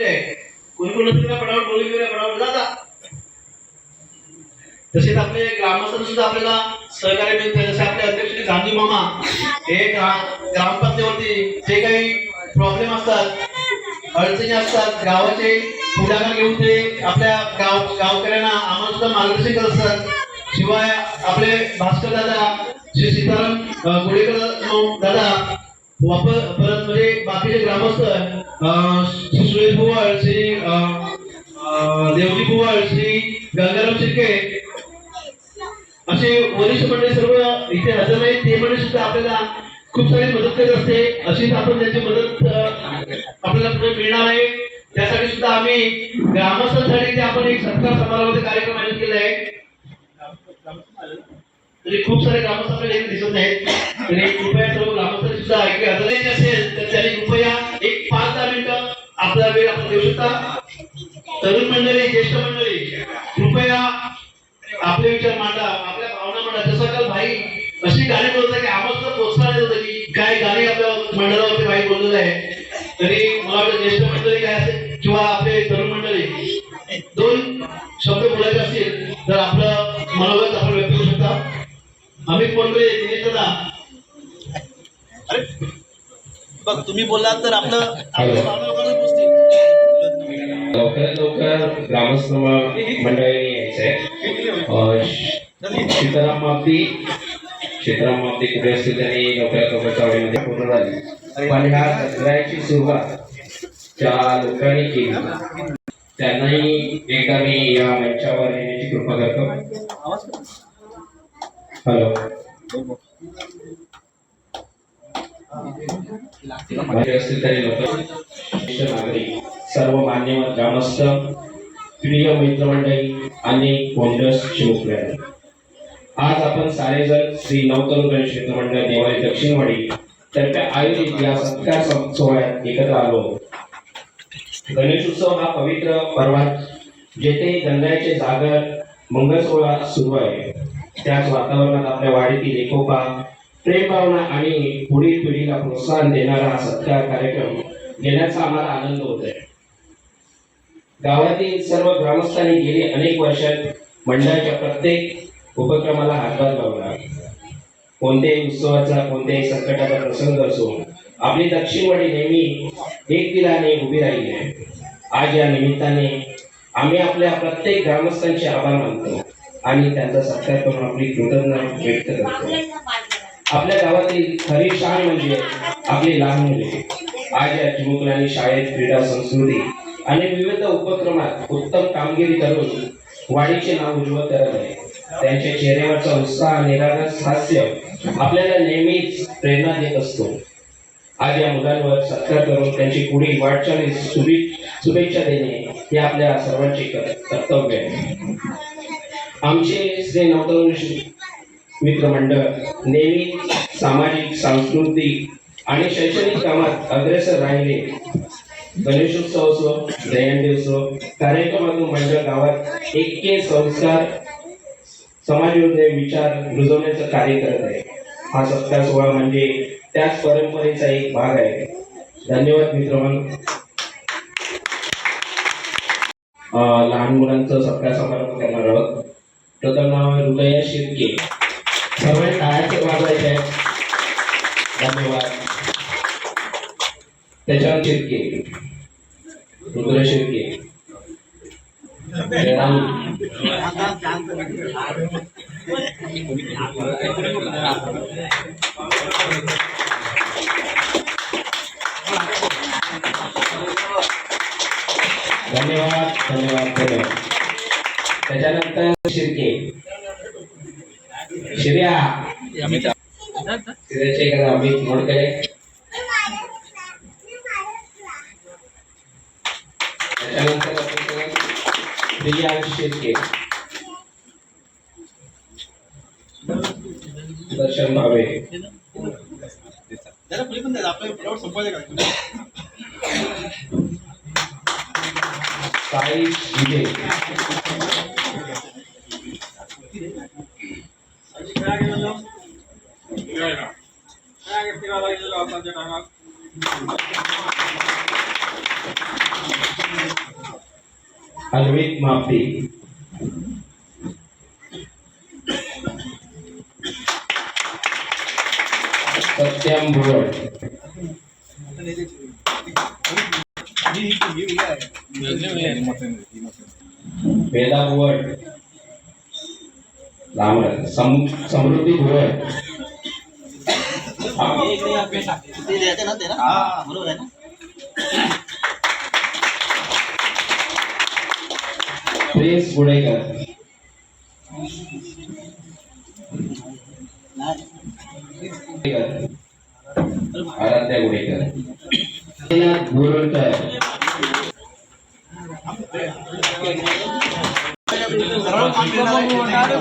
कोणी कोणी नसतील पडावर बोलून घेऊया पडावर जाता तसेच आपले ग्रामस्थ सुद्धा आपल्याला सहकार्य मिळते जसे आपले अध्यक्ष गांधी मामा हे ग्रामपंचायतीवरती जे काही प्रॉब्लेम असतात अडचणी असतात गावाचे पुढाकार घेऊन ते आपल्या गाव गावकऱ्यांना आम्हाला सुद्धा मार्गदर्शन करत असतात. शिवाय आपले भास्कर दादा श्री सीताराम गुडेकर दादा वापर परत म्हणजे बाकीचे ग्रामस्थ श्री सुरेश बुवाळ श्री देवजी बुवाळ श्री गंगाराम शिर्के असे वरिष्ठ मंडळी सर्व इथे हजर नाही ते मंडळी सुद्धा आपल्याला खूप सारी मदत करत असते. अशीच आपण त्यांची मदत आपल्याला पुढे मिळणार आहे. त्यासाठी सुद्धा आम्ही ग्रामस्थांसाठी आपण एक सत्कार समारंभाचा कार्यक्रम आयोजित केला आहे. तरी खूप सारे ग्रामस्थ आपल्याला दिसत नाहीत. आणि कृपया सर्व ग्रामस्थ सुद्धा ऐकले हजर असेल तर त्यांनी कृपया एक पाच दहा मिनिटं आपला वेळ आपण देऊ शकता. तरुण मंडळी ज्येष्ठ मंडळी कृपया आपले विचार मांडा आपल्या भावना मांडा. जसं काल भाई अशी गाणी बोलत की आम्हाला सुद्धा प्रोत्साहन देत होतं की काय गाणी आपल्या मंडळावरती भाई बोललेलं आहे. तरी मला वाटतं ज्येष्ठ मंडळी काय असेल किंवा आपले तरुण मंडळी दोन शब्द बोलायचे असतील तर आपलं कोंडवे दिनेश दादा बघ तुम्ही बोललात तर आपलं लोकांना पोचतील लवकरात लवकर ग्रामस्थ यायचंय. सीताराम मापती सीताराम मापती कुठे असतील त्यांनी लवकरात लवकर चावडीमध्ये पूर्ण झाली पण ह्या दसऱ्याची सुरुवात ज्या लोकांनी केली त्यांनाही एकदा मी या मंचावर येण्याची कृपा करतो. हॅलो. नागरिक सर्व मान्यवर ग्रामस्थ प्रिय मित्रमंडळी आणि कोंडस चिमुकले आज आपण सारेजण श्री नवतरुण गणेश मित्रमंडळ देवाली दक्षिणवाडी तर्फे आयोजित या सत्कार सोहळ्यात एकत्र आलो गणेशोत्सव हा पवित्र पर्वात जेथे गंगाचे जागर मंगळ सोहळा सुरू आहे. त्याच वातावरणात आपल्या वाडीतील एकोपा प्रेमभावना आणि पुढील पिढीला प्रोत्साहन देणारा हा सत्कार कार्यक्रम घेण्याचा आम्हाला आनंद होत आहे गावातील सर्व ग्रामस्थांनी गेली अनेक वर्षात मंडळाच्या प्रत्येक उपक्रमाला हातभार लावला. कोणत्याही उत्सवाचा कोणत्याही संकटाचा प्रसंग असो आपली दक्षिणवाडी नेहमी एक दिलाने उभी राहिली आहे. आज या निमित्ताने आम्ही आपल्या प्रत्येक ग्रामस्थांचे आभार मानतो. आणि त्यांचा सत्कार करून आपली कृतज्ञता व्यक्त करतो. आपल्या गावातील खरी शान म्हणजे आपली लहान मुले. आज या चिमुकल्यांनी शाळेत क्रीडा संस्कृती आणि विविध उपक्रमात उत्तम कामगिरी करून वाडीचे नाव उज्ज्वल करत आहे. त्यांच्या चेहऱ्यावरचा उत्साह निरागस हास्य आपल्याला नेहमीच प्रेरणा देत असतो. आज या मुलांवर सत्कार करून त्यांची पुढील वाटचालीस शुभे- शुभेच्छा देणे हे आपल्या सर्वांचे कर्तव्य आहे. आमचे जे नवतरुण मित्रमंडळ नेहमी सामाजिक सांस्कृतिक आणि शैक्षणिक कामात अग्रेसर राहिले. गणेशोत्सव असो दहीहंडी असो कार्यक्रमातून मंडळ गावात एके संस्कार समाजयोजने विचार रुजवण्याचं कार्य करत आहे. हा सत्कार सोहळा म्हणजे त्याच परंपरेचा एक भाग आहे. धन्यवाद मित्रांनो लहान मुलांचं सत्कार समारंभ करणार आहोत. प्रथम नाव आहे हृदया शिर्के सर्वांनी टाळ्याचे वाजवायचे आहे धन्यवाद। त्याच्यावर शिर्के रुद्र शिर्के राहुल धन्यवाद धन्यवाद धन्यवाद। त्याच्यानंतर शिर्के. शिर्या. शिर्याचे अमित मोडकरे. त्याच्यानंतर प्रिया शिर्के. दर्शन भावे. आपल्या संपवायचं का साई विजय যে টাকা Alwit Bulan. द्यायचे बरोबर आहे ना? प्रिन्स आराध्या गुडेकर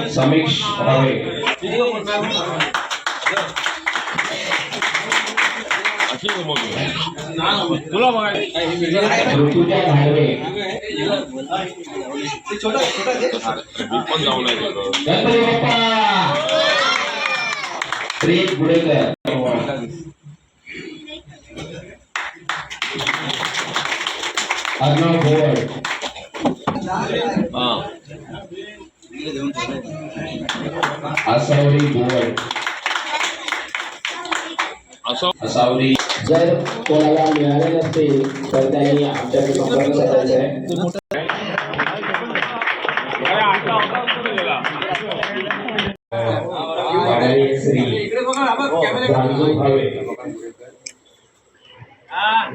समीक्ष रावे. ऋतुजा धाडवे गणपती बाप्पा! प्रिन्स गुडेकर. अर्णव भोवड आसावरी भोवड असावरी जर कोणाला मिळाले नसतील तर त्यांनी आमच्याकडे संपर्क साधायचा आहे श्री भावे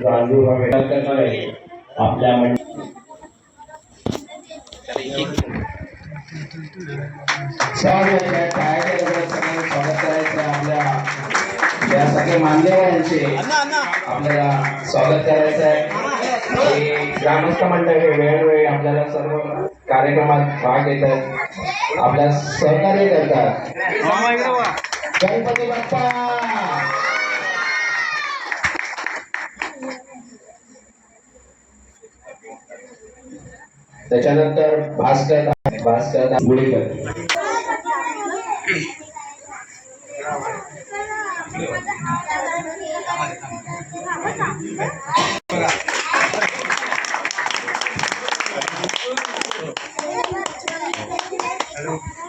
रांजू भावे। करणार आहे आपल्या मंडळी या सगळे मान्यवरांचे आपल्याला स्वागत करायचं आहे. ग्रामस्थ मंडळ हे वेळोवेळी आपल्याला सर्व कार्यक्रमात भाग घेतात आपल्या सहकार्य करतात. गणपती बाप्पा! त्याच्यानंतर भास्कर भास्कर गुडेकर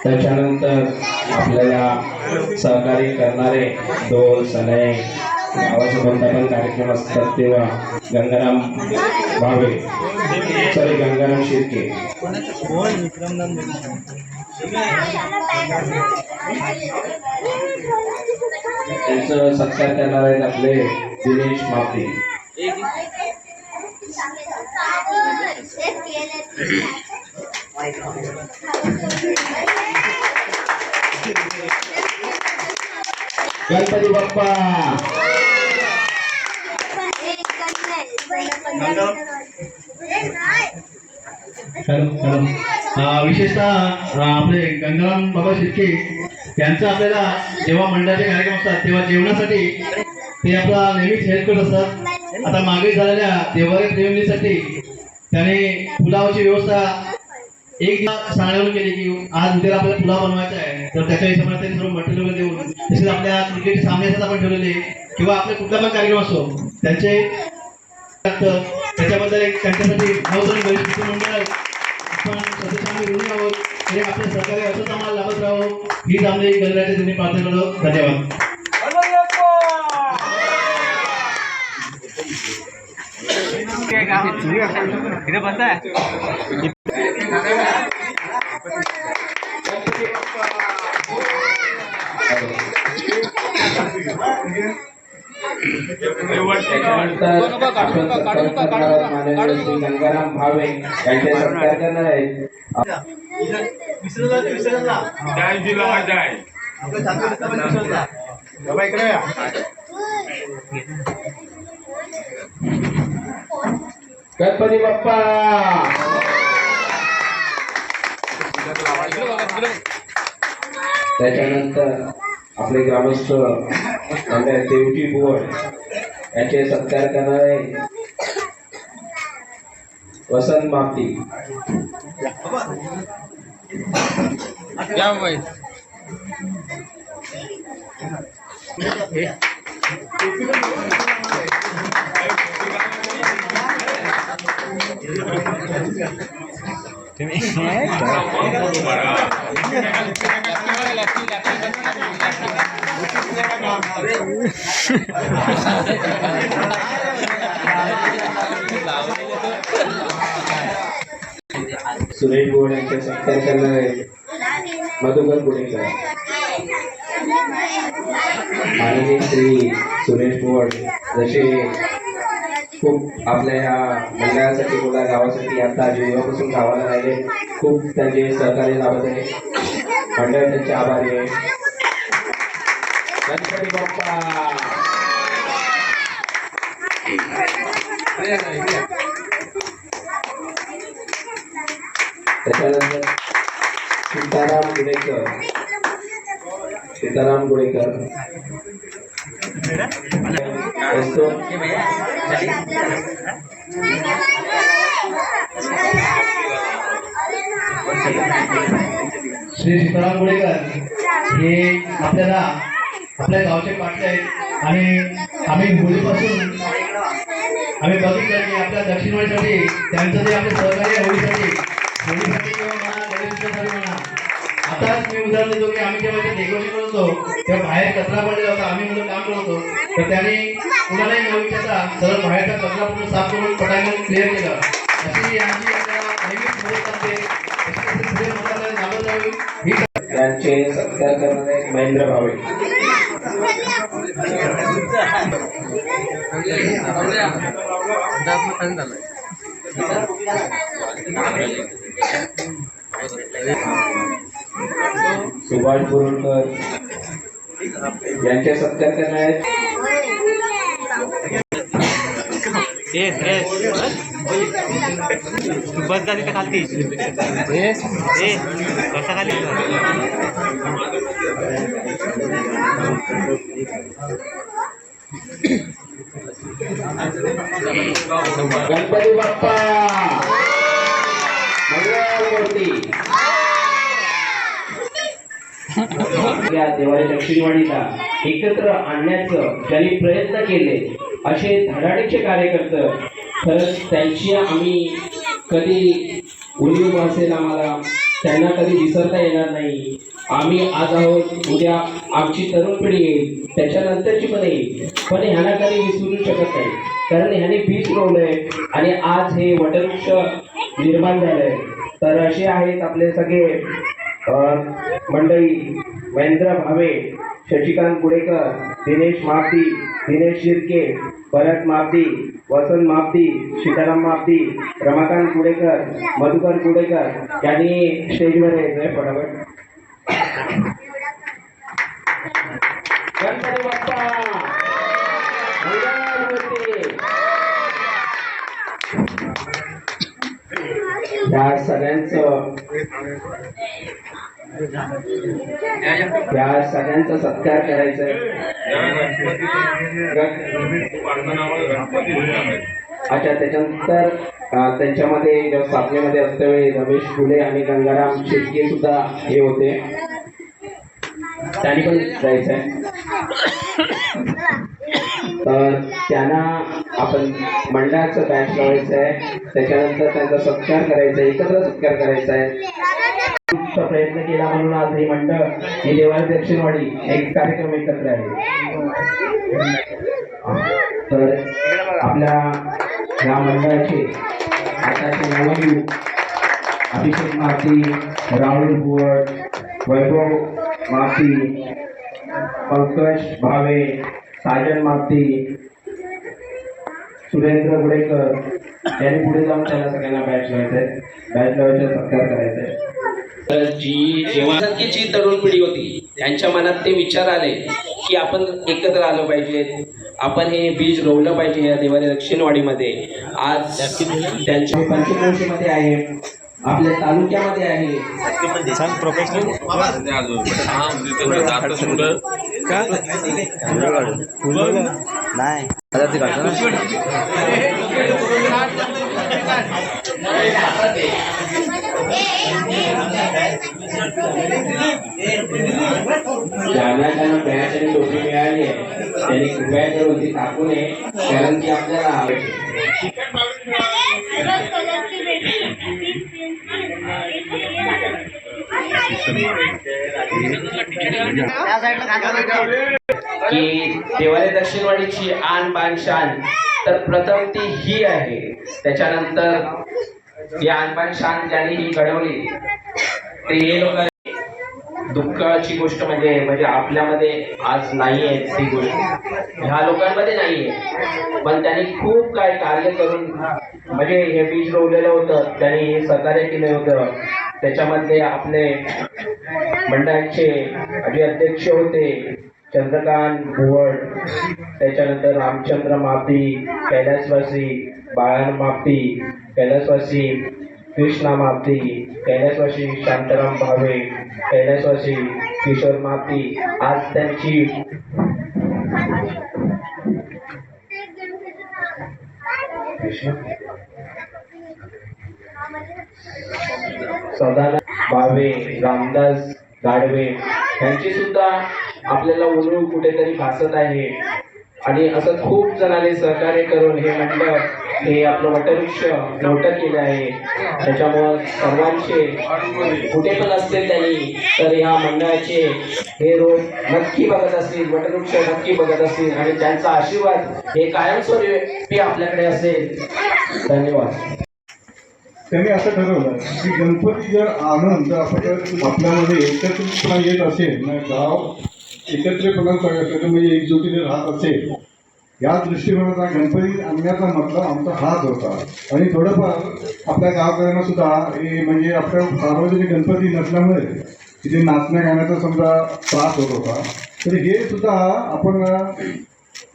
त्याच्यानंतर आपल्याला सहकार्य करणारे ढोल सनई गावाचे कोणता पण कार्यक्रम असतात तेव्हा गंगाराम भावे. सॉरी गंगाराम शिर्के. त्यांचं सत्कार करणार आहेत आपले दिनेश मापी गणपती बाप्पा. विशेषतः आपले गंगाराम बाबा शिर्के यांचं आपल्याला जेव्हा मंडळाचे कार्यक्रम असतात तेव्हा जेवणासाठी ते आपला नेहमीच हेल्प करत असतात. आता मागे झालेल्या देवारी प्रेमीसाठी त्याने पुलावाची व्यवस्था एक सांगायला सांगण्यावरून की आज उद्या आपल्याला पुला बनवायचा आहे तर त्याच्या हिशोबाने त्यांनी सर्व मटेरियल देऊन तसेच आपल्या क्रिकेट सामने असतात आपण ठेवलेले किंवा आपले कुठला पण कार्यक्रम असो त्यांचे त्याच्याबद्दल एक त्यांच्यासाठी नवजण गणेश मंडळ आपण सदस्यांनी आम्ही ऋणी आहोत हे आपले सहकार्य असंच आम्हाला लाभत राहावं हीच आमची गणरायाच्या त्यांनी प्रार्थना करतो धन्यवाद. त्याच्यानंतर आपण सत्कार गंगाराम भावे यांचे सत्कार करणार आहेत जय जिला जय इकडे गणपती बाप्पा! त्याच्यानंतर आपले ग्रामस्थ आपल्या देवजी बुवड यांचे सत्कार करणारे वसंत मापती या सुरेश बोर्ड यांचे सत्कार करणार आहे मधुकर गोडेकर माननीय श्री सुरेश बोर्ड जसे खूप आपल्या ह्या मंडळासाठी मुला गावासाठी आता जेव्हापासून गावाला राहिले. खूप त्यांचे सहकार्य लाभत आहे. मंडळ त्यांचे आभारी आहे. गणपती बाप्पा त्याच्यानंतर सीताराम गुडेकर सीताराम गुडेकर असतो श्री सीताराम गोळेकर हे आपल्याला आपल्या गावचे पाटले आहेत आणि आम्ही मुलीपासून आम्ही बघितलं की आपल्या दक्षिण दक्षिणवाडीसाठी त्यांचं जे आपले सहकार्य होळीसाठी होळीसाठी किंवा म्हणा गणेशोत्सवासाठी म्हणा आताच मी उदाहरण देतो की आम्ही जेव्हा डेकोरेशन करत होतो तेव्हा बाहेर कचरा पडलेला होता आम्ही मुलं काम करत होतो. तर त्यांनी कुणालाही न विचारता सरळ बाहेरचा कचरा पूर्ण साफ करून पटांगण क्लिअर केलं. अशी आमची नेहमीच मदत करते. त्यांचे सत्कार करणारे महेंद्र भावे. सुभाष बोरकर यांचे सत्कार करणारे बस झाली तर खालती ए कसा खाली गणपती बाप्पा! मंगळमूर्ती या दक्षिणवाडीला एकत्र आणण्याचं ज्यांनी प्रयत्न केले. असे धडाडीचे कार्यकर्ते खरंच त्यांची आम्ही कधी उणीव असेल आम्हाला त्यांना कधी विसरता येणार नाही. आम्ही आज आहोत उद्या आमची तरुण पिढी येईल त्याच्यानंतरची पण येईल. पण ह्याला काही विसरू शकत नाही. कारण ह्याने बीज रोवलंय आणि आज हे वटवृक्ष निर्माण झालंय. तर असे आहेत आपले सगळे मंडळी महेंद्र भावे शशिकांत गुडेकर दिनेश मापती दिनेश शिर्के भरत मापती वसंत मापती सीताराम मापती रमाकांत गुडेकर मधुकर गुडेकर यांनी स्टेजवर यायचंय फटाफट. गणपती बाप्पा मंगळमूर्ती. या सगळ्यांचं या सगळ्यांचा सत्कार करायचा अच्छा त्याच्यानंतर त्यांच्यामध्ये जेव्हा स्थापनेमध्ये असतेवेळी रमेश फुले आणि गंगाराम शेटके सुद्धा हे होते. त्यांनी पण जायचंय. तर त्यांना आपण मंडळाचं बॅच लावायचं आहे त्याच्यानंतर त्यांचा सत्कार करायचा आहे एकत्र सत्कार करायचा आहे. प्रयत्न केला म्हणून आज हे मंडळ ही देवाला दक्षिणवाडी एक कार्यक्रम एकत्र आहे तर आपल्या या मंडळाचे आताचे नवयुग अभिषेक माती राहुल बुवड वैभव माती पंकज भावे साजन माती सुरेंद्र गुडेकर यांनी पुढे जाऊन त्यांना सगळ्यांना बॅच लावायचं आहे बॅच लावायचा सत्कार करायचा आहे तर जी जेव्हा जी तरुण पिढी होती त्यांच्या मनात ते विचार आले की आपण एकत्र आलो पाहिजे. आपण हे बीज रोवलं पाहिजे या देवाच्या दक्षिणवाडीमध्ये. आज त्यांच्या पंचक्रोशीमध्ये आहे. आपल्या तालुक्यामध्ये आहे. सांग प्रोफेशनल नाही. ज्यांना ज्यांना बॅच टोपी मिळाली आहे. त्यांनी कृपया करून ती टाकू नये कारण की आपल्याला की देवालय दक्षिणवाडीची आण बाण शान तर प्रथम ती ही आहे. त्याच्यानंतर ही आणबाण शान ज्यांनी ही घडवली ते हे लोक दुःखाची गोष्ट म्हणजे म्हणजे आपल्यामध्ये आज नाही आहे ती गोष्ट. ह्या लोकांमध्ये नाही आहे पण त्यांनी खूप काय कार्य करून म्हणजे हे बीज रोवलेलं होतं त्यांनी हे सहकार्य केलं होतं. त्याच्यामध्ये आपले मंडळाचे जे अध्यक्ष होते चंद्रकांत भुवड त्याच्यानंतर रामचंद्र मापी कैलासवासी बाळान मापी कैलासवासी कृष्णा माती कैलासवासी शांताराम भावे कैलासवासी किशोर माती आज त्यांची सदानंद भावे रामदास गाडवे यांची सुद्धा आपल्याला उणीव कुठेतरी भासत आहे. आणि असं खूप जणांनी सहकार्य करून हे मंडळ हे आपलं वटवृक्ष मोठं केलं आहे. त्याच्यामुळं सर्वांचे कुठे पण असतील त्यांनी तर या मंडळाचे हे रोज नक्की बघत असतील वटवृक्ष नक्की बघत असतील आणि त्यांचा आशीर्वाद हे कायमस्वरूपी आपल्याकडे असेल. धन्यवाद. त्यांनी असं ठरवलं की गणपती जर आनंद जर आपल्यामध्ये एकत्रितपणा येत असेल ना गाव एकत्रितपणा सगळं म्हणजे एकजुटीने राहत असेल. या दृष्टिकोनाचा गणपती आणण्याचा मतलब आमचा हात होता. आणि थोडंफार आपल्या गावकऱ्यांना सुद्धा हे म्हणजे आपल्या सार्वजनिक गणपती नसल्यामुळे तिथे नाचण्या गाण्याचा समजा त्रास होत होता. तर हे सुद्धा आपण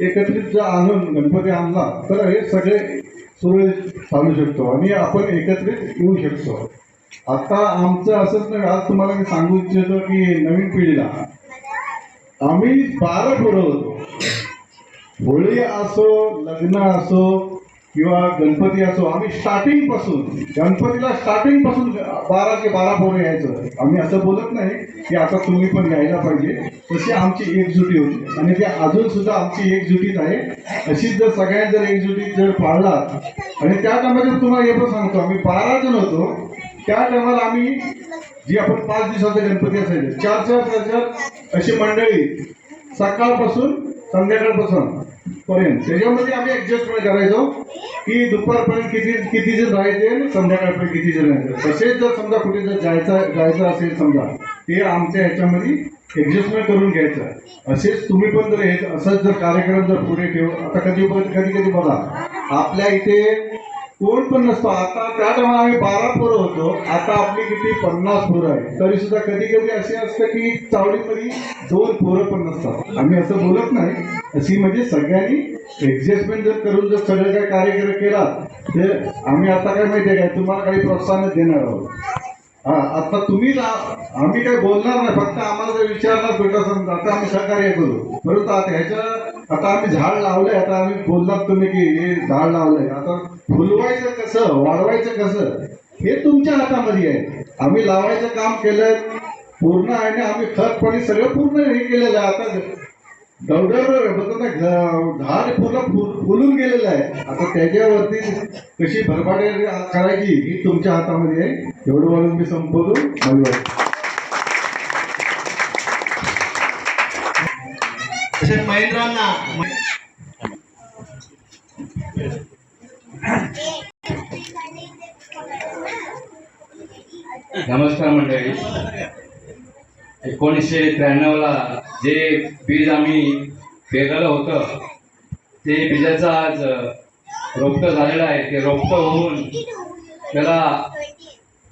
एकत्रित जर आणून गणपती आणला तर हे सगळे सुरळीत चालू शकतो आणि आपण एकत्रित येऊ शकतो. आता आमचं असंच नाही आज तुम्हाला मी सांगू इच्छितो की नवीन पिढीला आम्ही बारा पोरं होळी असो लग्न असो किंवा गणपती असो आम्ही स्टार्टिंगपासून गणपतीला स्टार्टिंगपासून बारा ते बारा पोरं यायचं. आम्ही असं बोलत नाही की आता तुम्ही पण यायला पाहिजे. तशी आमची एकजुटी होती. आणि ते अजून सुद्धा आमची एकजुटीत आहे. अशीच जर सगळ्यांनी जर एकजुटीत जर पाळला आणि त्या टायमाला तुम्हाला हे पण सांगतो आम्ही बारा जण होतो. त्या टायमाला आम्ही जी आपण पाच दिवसाचे गणपती असायचे चार चार चार चार अशी मंडळी सकाळपासून संध्याकाळपासून पर्यंत. त्याच्यामध्ये आम्ही ऍडजस्टमेंट करायचो की दुपारपर्यंत किती किती जण राहायचे आणि संध्याकाळपर्यंत किती जण राहायचे. तसेच जर समजा कुठे जर जायचं जायचं असेल समजा ते आमच्या ह्याच्यामध्ये ऍडजस्टमेंट करून घ्यायचं. असेच तुम्ही पण जर हे असंच जर कार्यक्रम जर पुढे ठेव आता कधी कधी कधी बघा आपल्या इथे कोण पण नसतो. आता त्या आम्ही बारा पोरं होतो. आता आपली किती? पन्नास पोरं आहे तरी सुद्धा कधी कधी असे असतं की चावडीमध्ये दोन पोरं पण नसतात. आम्ही असं बोलत नाही. अशी म्हणजे सगळ्यांनी ऍडजस्टमेंट जर करून जर सगळं काय कार्यक्रम केला तर आम्ही आता काय माहिती आहे काय? तुम्हाला काही प्रोत्साहन देणार आहोत. हा आता तुम्ही आम्ही काही बोलणार नाही. फक्त आम्हाला जर विचारणार भेटा समजा. आता आम्ही सहकार्य करू. परंतु आता ह्याच्या आता आम्ही झाड लावलंय आता आम्ही बोललात तुम्ही की हे झाड लावलंय. आता फुलवायचं कसं वाढवायचं कसं? हे तुमच्या हातामध्ये आहे. आम्ही लावायचं काम केलं पूर्ण आहे ना आम्ही खत पाणी सगळं पूर्ण हे केलेलं आहे. आता दौड्यावर झाड पूर्ण फुलून गेलेलं आहे. आता त्याच्यावरती कशी भरपाटी करायची ही तुमच्या हातामध्ये आहे. एवढं बोलून मी संपवतो. धन्यवाद. नमस्कार मंडळी. एकोणीसशे त्र्याण्णवला जे बीज आम्ही पेरलेलं होतं ते बीजाचं आज रोपटं झालेलं आहे. ते रोपटं होऊन त्याला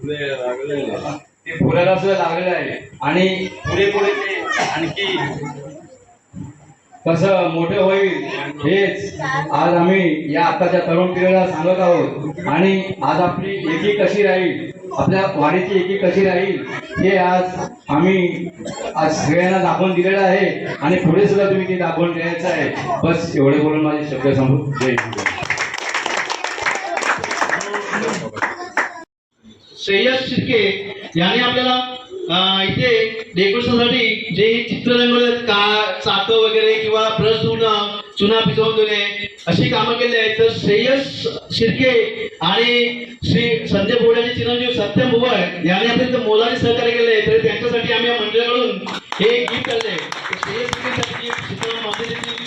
ते फुलाला सुद्धा लागलेलं आहे. आणि पुढे पुढे ते आणखी कसं मोठं होईल हेच आज आम्ही या आताच्या तरुण पिढीला सांगत आहोत. आणि आज आपली एकी कशी राहील आपल्या वाडीची एकी कशी राहील हे आज आम्ही आज सगळ्यांना दाखवून दिलेलं आहे. आणि पुढे सुद्धा तुम्ही ते दाखवून द्यायचं आहे. बस एवढे बोलून माझे शब्द सांगू जय श्रेयस शिर्के यांनी आपल्याला इथे डेकोरेशनसाठी जे चित्र रंगवले का चाक वगैरे किंवा ब्रश धुणं चुना भिजवून देणे अशी कामं केली आहेत. तर श्रेयस शिर्के आणि श्री संजय बोर्डाचे चिरंजीव सत्यम भुवळ यांनी इथं मोलाने सहकार्य केले तर त्यांच्यासाठी आम्ही या मंडळाकडून हे माते देतील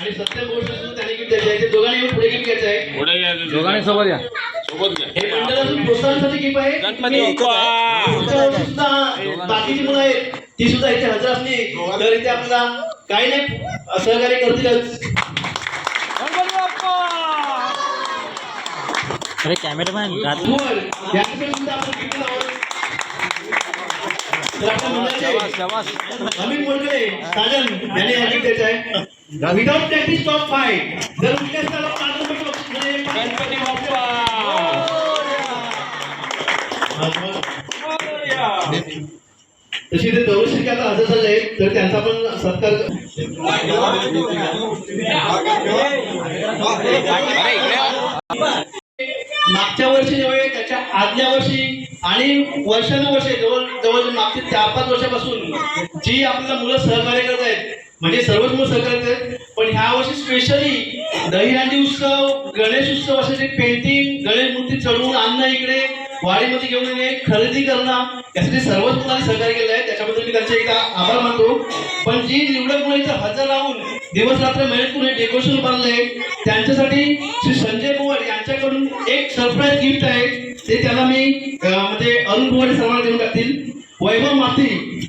आणि सत्य गोष्ट सुद्धा त्याने गिफ्ट द्यायचे आहे. ते दोघांनी पुढे गिफ्ट घ्यायचं आहे. दोघांनी सोबत या. हे प्रोत्साहनासाठी गिफ्ट आहे. सुद्धा बाकीची मुलं आहेत ती सुद्धा इथे हजर असली तर इथे आपल्याला काही नाही सहकार्य करतीलच. अरे कॅमेरामॅन अमित साजन याने द्यायचं आहे. विदाउट प्रॅक्टिस टॉप फाय जर त्याला पाच रुपये बक्षीस मिळेल. गणपती बाप्पा तशी ते दरवर्षी आता असं झाले तर त्यांचा पण सत्कार मागच्या वर्षी नव्हे त्याच्या आदल्या वर्षी आणि वर्षानुवर्षे जवळ जवळ मागच्या चार पाच वर्षापासून जी आपल्याला मुलं सहकार्य करत आहेत म्हणजे सर्वच मुलं सहकार्य करत आहेत पण ह्या वर्षी स्पेशली दहीहंडी उत्सव गणेश उत्सव असे पेंटिंग गणेश मूर्ती चढवून आणणं इकडे वाडीमध्ये घेऊन येणे खरेदी करणं यासाठी सर्वच मुलांनी सहकार्य केलं आहे त्याच्याबद्दल मी त्यांचे एकदा आभार मानतो. पण जी निवडक मुलं इथं हजर राहून दिवस रात्र मेहनत करून डेकोरेशन बनलंय त्यांच्यासाठी श्री संजय पवार यांच्याकडून एक सरप्राईज गिफ्ट आहे. ते त्याला मी म्हणजे अरुण पवार सर्वांना देऊन टाकतील. वैभव माती.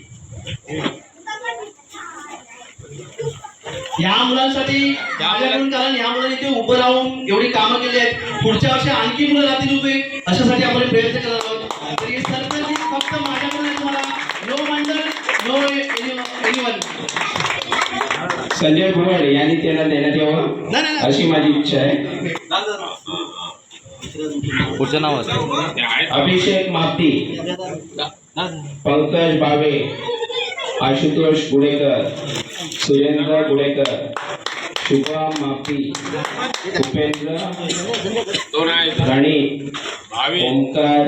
या मुलांसाठी कारण या मुलांनी इथे उभं राहून एवढी कामं केली आहेत. पुढच्या वर्षी आणखी मुलं राहतील उभे. अशासाठी आपण प्रयत्न करणार आहोत. तर हे सरप्राईज फक्त माझ्याकडून आहे तुम्हाला नो मंडळ नो एनिवन संजय भुवड यांनी त्यांना देण्यात यावं. अशी माझी इच्छा आहे. पुढचं नाव ते अभिषेक मापती पंकज बावे आशुतोष गुडेकर सुरेंद्र गुडेकर शुभम मापी उपेंद्र दोन ओंकार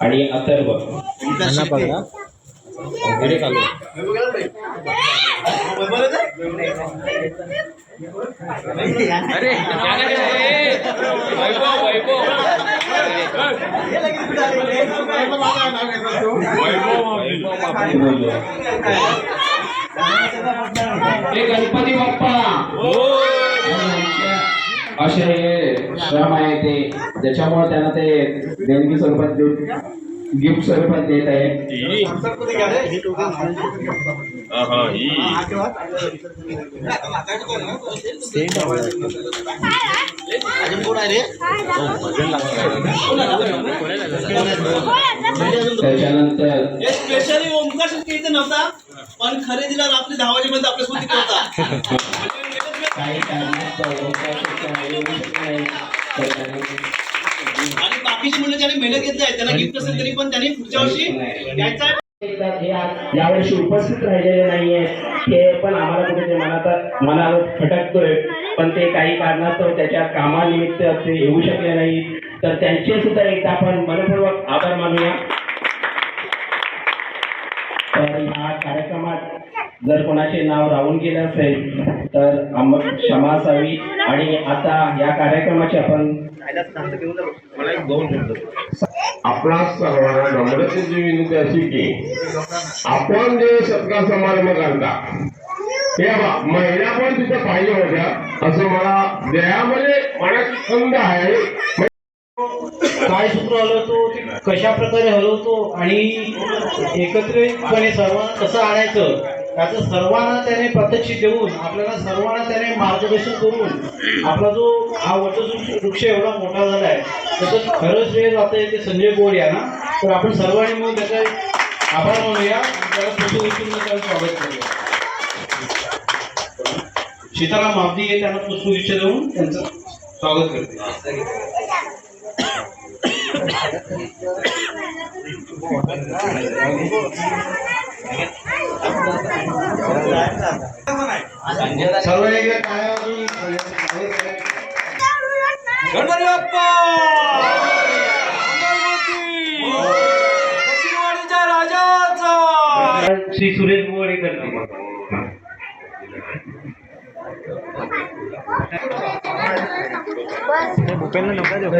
आणि अथर्व चालू अरे वैभव वैभव. हे गणपती बाप्पा. असे श्रम आहे ते. ज्याच्यामुळे त्यांना ते देणगी स्वरूपात देऊ गिफ्ट स्वरूपात देत आहे त्याच्यानंतर हे स्पेशली ओमकार शेट्टी इथे नव्हता पण खरेदीला रात्री दहा वाजेपर्यंत आपल्या सोबत होता काही कारणास्तव येऊ शकत नाही. बाकीची मुलं ज्यांनी मेहनत घेतली आहे. त्याला गिफ्ट असेल तरी पण त्याने पुढच्या वर्षी द्यायचा यावर्षी उपस्थित राहिलेले नाहीये. ते पण आम्हाला कुठे मनात मनावर फटकतोय. पण ते काही कारणास्तव त्याच्या कामानिमित्त ते येऊ शकले नाही. तर त्यांचे सुद्धा एकदा आपण मनपूर्वक आभार मानूया. तर ह्या कार्यक्रमात जर कोणाचे नाव राहून गेलं असेल तर आम क्षमा असावी. आणि आता या कार्यक्रमाची आपण आपणा सर्वांना नम्रतेची विनंती अशी की आपण जे सत्कार समारंभ करता हे महिला पण तिथे पाहिजे होत्या असं मला देहामध्ये मनाची खंत आहे. काय सूत्र हलवतो ते कशा प्रकारे हलवतो आणि एकत्रितपणे सर्वांना कसं आणायचं त्याचं सर्वांना त्याने प्रत्यक्ष देऊन आपल्याला सर्वांना त्याने मार्गदर्शन करून आपला जो हा वटवृक्ष वृक्ष एवढा मोठा झाला आहे त्याचं खरंच वेळ जातं आहे ते संजय गोड यांना तर आपण सर्वांनी मिळून त्याचा एक आभार मानूया. त्याला पुष्पवृष्टीनं त्याला स्वागत करूया. सीताराम मावदी हे त्यांना पुष्पगुच्छ देऊन त्यांचं स्वागत करते सर्व गणपती बाप्पा दक्षिणवाडीच्या राजाचा श्री सुरेश बुवाडे करते भूपेनला नका देऊ